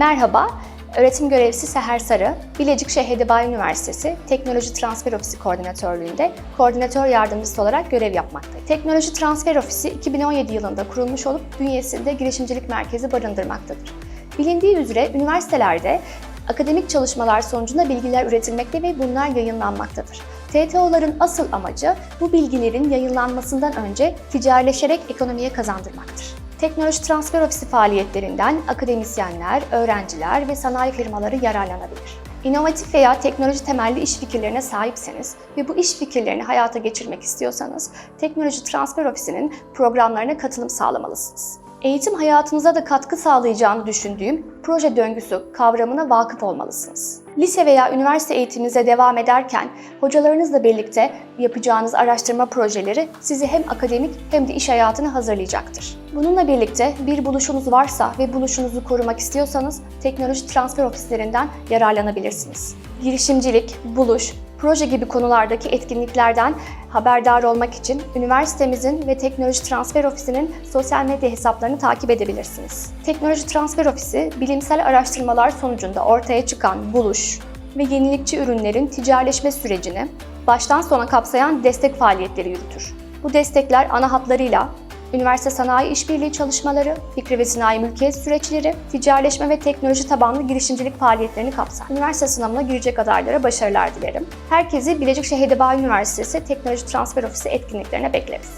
Merhaba, öğretim görevlisi Seher Sarı, Bilecik Şehidebay Üniversitesi Teknoloji Transfer Ofisi Koordinatörlüğünde koordinatör yardımcısı olarak görev yapmaktayım. Teknoloji Transfer Ofisi 2017 yılında kurulmuş olup bünyesinde girişimcilik merkezi barındırmaktadır. Bilindiği üzere üniversitelerde akademik çalışmalar sonucunda bilgiler üretilmekte ve bunlar yayınlanmaktadır. TTO'ların asıl amacı bu bilgilerin yayınlanmasından önce ticarileşerek ekonomiye kazandırmaktır. Teknoloji Transfer Ofisi faaliyetlerinden akademisyenler, öğrenciler ve sanayi firmaları yararlanabilir. İnovatif veya teknoloji temelli iş fikirlerine sahipseniz ve bu iş fikirlerini hayata geçirmek istiyorsanız Teknoloji Transfer Ofisi'nin programlarına katılım sağlamalısınız. Eğitim hayatınıza da katkı sağlayacağını düşündüğüm proje döngüsü kavramına vakıf olmalısınız. Lise veya üniversite eğitiminize devam ederken hocalarınızla birlikte yapacağınız araştırma projeleri sizi hem akademik hem de iş hayatına hazırlayacaktır. Bununla birlikte bir buluşunuz varsa ve buluşunuzu korumak istiyorsanız teknoloji transfer ofislerinden yararlanabilirsiniz. Girişimcilik, buluş, proje gibi konulardaki etkinliklerden haberdar olmak için üniversitemizin ve Teknoloji Transfer Ofisi'nin sosyal medya hesaplarını takip edebilirsiniz. Teknoloji Transfer Ofisi, bilimsel araştırmalar sonucunda ortaya çıkan buluş ve yenilikçi ürünlerin ticarileşme sürecini baştan sona kapsayan destek faaliyetleri yürütür. Bu destekler ana hatlarıyla üniversite sanayi işbirliği çalışmaları, fikri ve sanayi mülkiyet süreçleri, ticarileşme ve teknoloji tabanlı girişimcilik faaliyetlerini kapsar. Üniversite sınavına girecek adaylara başarılar dilerim. Herkesi Bilecik Şehidebağ Üniversitesi Teknoloji Transfer Ofisi etkinliklerine bekleriz.